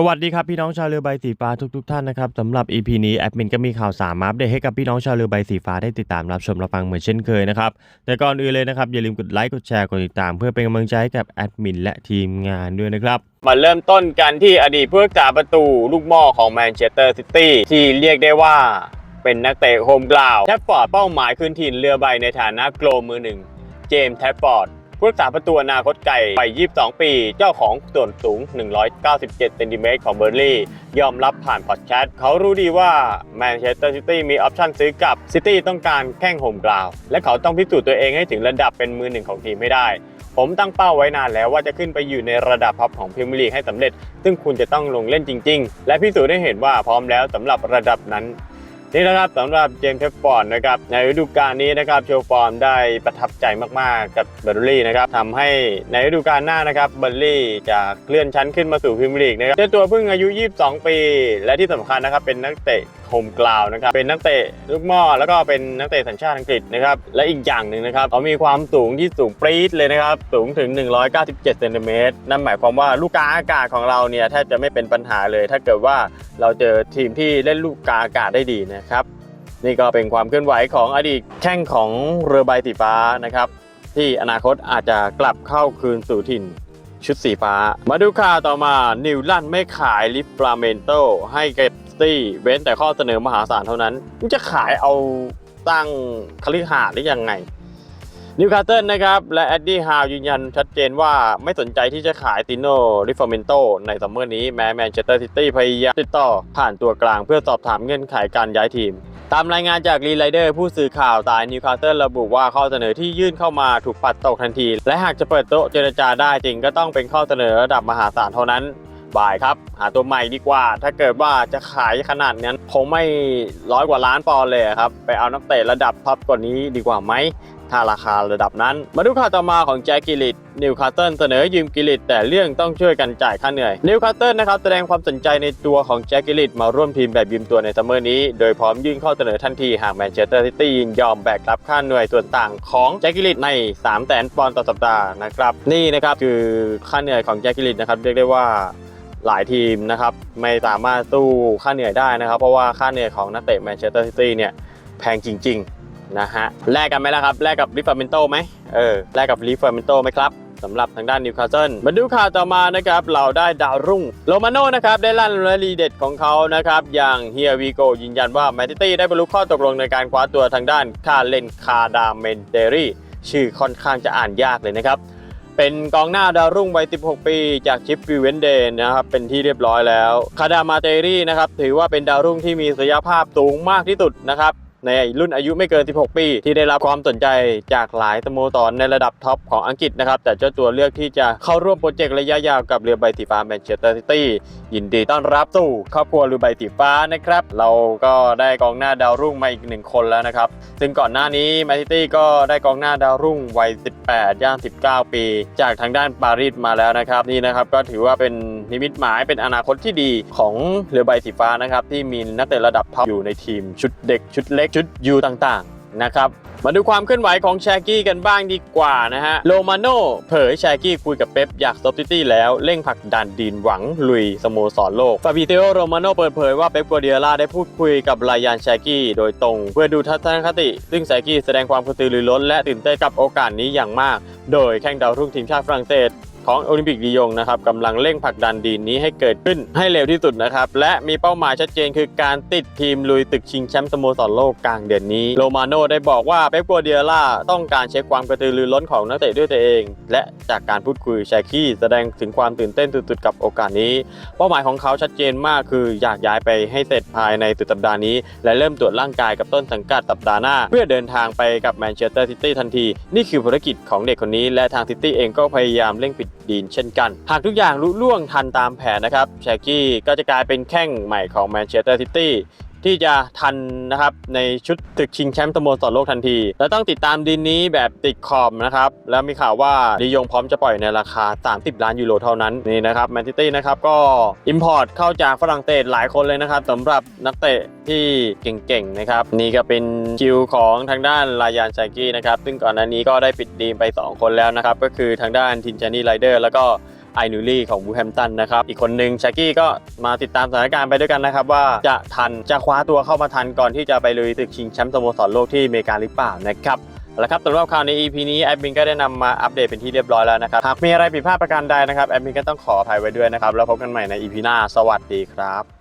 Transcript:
สวัสดีครับพี่น้องชาวเรือใบสีฟ้าทุกๆท่านนะครับสำหรับ EP นี้แอดมินก็มีข่าวสารมาอัปเดตให้กับพี่น้องชาวเรือใบสีฟ้าได้ติดตามรับชมรับฟังเหมือนเช่นเคยนะครับแต่ก่อนอื่นเลยนะครับอย่าลืมกดไลค์กดแชร์กดติดตาม เพื่อเป็นกำลังใจให้กับแอดมินและทีมงานด้วยนะครับมาเริ่มต้นกันที่อดีตผู้รักษาประตูลูกหม่อของแมนเชสเตอร์ซิตี้ที่เรียกได้ว่าเป็นนักเตะโฮมกราวด์แทฟฟอร์ดเป้าหมายคืนถิ่นเรือใบในฐานะโกลมือหนึ่งเจมส์แทฟฟอร์ด ผู้รักษาประตูอนาคตไก่วัย 22 ปี เจ้าของส่วนสูง 197เซนติเมตรของเบอร์ลี่ ยอมรับผ่านพอดแคสต์เขารู้ดีว่าแมนเชสเตอร์ซิตี้มีออปชั่นซื้อกับซิตี้ต้องการแข้งโฮมกราว และเขาต้องพิสูจน์ตัวเองให้ถึงระดับเป็นมือหนึ่งของทีมให้ได้ ผมตั้งเป้าไว้นานแล้วว่าจะขึ้นไปอยู่ในระดับท็อปของพรีเมียร์ลีกให้สำเร็จ ซึ่งคุณจะต้องลงเล่นจริง ๆ และพิสูจน์ให้เห็นว่าพร้อมแล้วสำหรับระดับนั้น นี่นะครับสำหรับเจมส์เทฟฟอร์ดนะครับในฤดูกาลนี้นะครับโชว์ฟอร์มได้ประทับใจมากๆกับเบอร์ลี่นะครับทำให้ในฤดูกาลหน้านะครับเบอร์ลี่จะเคลื่อนชั้นขึ้นมาสู่พรีเมียร์ลีกนะครับเจ้าตัวเพิ่งอายุ 22 ปี และที่สำคัญนะครับเป็นนักเตะ โฮมกราวนะครับเป็นนักเตะลูกหม่อแล้วก็เป็นนักเตะสัญชาติอังกฤษนะครับและอีกอย่างหนึ่งนะครับเขามีความสูงที่สูงปรี๊ดเลยนะครับสูงถึง 197เซนติเมตรนั่นหมายความว่าลูกกลางอากาศของเราเนี่ยแทบจะไม่เป็นปัญหาเลย ถ้าเกิดว่าเราเจอทีมที่เล่นลูกกลางอากาศได้ดีนะครับนี่ก็เป็นความเคลื่อนไหวของอดีตแข้งของเรือใบสีฟ้านะครับที่อนาคตอาจจะกลับเข้าคืนสู่ถิ่นชุดสีฟ้า มาดูข่าวต่อมานิวลันไม่ขายลิฟราเมนโตให้เก็บ ตี้เว้นแต่ข้อเสนอมหาศาลเท่านั้นจะขายเอาตั้งคฤหาสน์ได้ยังไงนิวคาสเซิลนะครับและแอดดี้ฮาวยืนยันชัดเจนว่าไม่สนใจที่จะขายติโนริฟอร์เมนโตในซัมเมอร์นี้แม้แมนเชสเตอร์ซิตี้พยายามติดต่อผ่านตัวกลางเพื่อสอบถามเงื่อนไขการย้ายทีม ตามรายงานจากรีไลเดอร์ผู้สื่อข่าวสายนิวคาสเซิลระบุว่าข้อเสนอที่ยื่นเข้ามาถูกปัดตกทันที และหากจะเปิดโต๊ะเจรจาได้จริงก็ต้องเป็นข้อเสนอระดับมหาศาลเท่านั้น บ่ายครับ หาตัวใหม่ดีกว่า ถ้าเกิดว่าจะขายขนาดนั้นคงไม่ร้อยกว่าล้านปอนด์เลยครับ ไปเอานักเตะระดับท็อปกว่านี้ดีกว่าไหมถ้าราคาระดับนั้น มาดูข่าวต่อมาของแจ็คกิลิตนิวคาสเซิลเสนอยืมกิลิตแต่เรื่องต้องช่วยกันจ่ายค่าเหนื่อยนิวคาสเซิลนะครับแสดงความสนใจในตัวของแจ็คกิลิตมาร่วมทีมแบบยืมตัวในซัมเมอร์นี้ โดยพร้อมยื่นข้อเสนอทันทีหากแมนเชสเตอร์ซิตี้ยินยอมแบกรับค่าเหนื่อยส่วนต่างของแจ็คกิลิตใน 3 0 0 0 0 0ปอนด์ต่อสัปดาห์นะครับนี่นะครับคือค่าเหนื่อยของแจ็คกิลิตนะครับเรียกได้ว่า หลายทีมนะครับไม่สามารถสู้ค่าเหนื่อยได้นะครับ เพราะว่าค่าเหนื่อยของนักเตะแมนเชสเตอร์ซิตี้เนี่ยแพงจริงๆนะฮะแลกกันไหมล่ะครับแลกกับลิฟาเมนโตไหมเออแลกกับลิฟาเมนโตไหมครับสำหรับทางด้านนิวคาสเซิลมาดูข่าวต่อมานะครับ เราได้ดาวรุ่งโรมาโน่นะครับ ได้ลั่นและรีเด็ดของเขานะครับ อย่างเฮียวีโกยืนยันว่าแมนซิตี้ได้บรรลุข้อตกลงในการคว้าตัวทางด้านคาเลนคาดาเมนเดรี่ชื่อค่อนข้างจะอ่านยากเลยนะครับ เป็นกองหน้าดาวรุ่งวัย 16 ปี จากชิปฟิเวนเดนนะครับ เป็นที่เรียบร้อยแล้ว คาดามาเตรี่นะครับ ถือว่าเป็นดาวรุ่งที่มีศักยภาพสูงมากที่สุดนะครับ ในรุ่นอายุไม่เกิน 16 ปี ที่ได้รับความสนใจจากหลายสโมสรในระดับท็อปของอังกฤษนะครับ แต่เจ้าตัวเลือกที่จะเข้าร่วมโปรเจกต์ระยะยาวกับเรือใบสีฟ้าแมนเชสเตอร์ซิตี้ยินดีต้อนรับสู่ครอบครัวเรือใบสีฟ้านะครับ เราก็ได้กองหน้าดาวรุ่งมาอีกหนึ่งคนแล้วนะครับ ซึ่งก่อนหน้านี้แมนซิตี้ก็ได้กองหน้าดาวรุ่งวัย 18 ย่าง 19 ปี จากทางด้านปารีสมาแล้วนะครับนี่นะครับก็ถือว่าเป็นนิมิตหมายเป็นอนาคตที่ดีของเรือใบสีฟ้านะครับที่มีนักเตะระดับท็อปอยู่ในทีมชุดเด็กชุดเล็กชุดยูต่างๆนะครับมาดูความเคลื่อนไหวของแชกี้กันบ้างดีกว่านะฮะโรมาโน่เผยแชกี้คุยกับเป๊ปอยากซอฟติตี้แล้วเร่งผลักดันดีนหวังลุยสโมสรโลกฟาบิเตโอโรมาโน่เปิดเผยว่าเป๊ปกัวเดียล่าได้พูดคุยกับรายานแชกี้โดยตรง เพื่อดูทัศนคติ ซึ่งแชกกี้แสดงความกระตือรือร้นและตื่นเต้นกับโอกาสนี้อย่างมาก โดยแข่งดาวรุ่งทีมชาติฝรั่งเศส ของโอลิมปิกลียงนะครับกำลังเร่งผลักดันดีนนี้ให้เกิดขึ้นให้เร็วที่สุดนะครับ และมีเป้าหมายชัดเจนคือการติดทีมลุยตึกชิงแชมป์สโมสรโลกกลางเดือนนี้ โรมาโน่ได้บอกว่าเป๊ปกัวเดียล่าต้องการเช็คความกระตือรือร้นของนักเตะด้วยตัวเอง และจากการพูดคุยแชคกี้แสดงถึงความตื่นเต้นสุดๆกับโอกาสนี้ เป้าหมายของเขาชัดเจนมากคืออยากย้ายไปให้เสร็จภายในสุดสัปดาห์นี้ และเริ่มตรวจร่างกายกับต้นสังกัดสัปดาห์หน้า เพื่อเดินทางไปกับแมนเชสเตอร์ซิตี้ทันที นี่คือภารกิจของเด็กคนนี้และทางซิตี้เองก็พยายามเร่งปิด ดีนเช่นกัน หากทุกอย่างลุล่วงทันตามแผนนะครับแชกกี้ก็จะกลายเป็นแข้งใหม่ของแมนเชสเตอร์ซิตี้ ที่จะทันนะครับในชุดตึกชิงแชมป์สโมสรโลกทันที และต้องติดตามดีนนี้แบบติดขอบนะครับ แล้วมีข่าวว่าดียงพร้อมจะปล่อยในราคา 30 ล้านยูโรเท่านั้นนี่นะครับแมนซิตี้นะครับก็อิมพอร์ตเข้าจากฝรั่งเศสหลายคนเลยนะครับสำหรับนักเตะที่เก่งๆนะครับนี่ก็เป็นคิวของทางด้านลายานไซกี้นะครับซึ่งก่อนหน้านี้ก็ได้ปิดดีมไป 2 คนแล้วนะครับก็คือทางด้านทินชานีไรเดอร์แล้วก็ ไอนูรี่ของบูแฮมตันนะครับ อีกคนหนึ่งชากี้ก็มาติดตามสถานการณ์ไปด้วยกันนะครับ ว่าจะทันจะคว้าตัวเข้ามาทันก่อนที่จะไปลุยศึกชิงแชมป์สโมสรโลกที่อเมริกาหรือเปล่านะครับเอาละครับสำหรับข่าวใน EP นี้แอดมินก็ได้นำมาอัปเดตเป็นที่เรียบร้อยแล้วนะครับ หากมีอะไรผิดพลาดประการใดนะครับแอดมินก็ต้องขออภัยไว้ด้วยนะครับ แล้วพบกันใหม่ใน EP หน้า สวัสดีครับ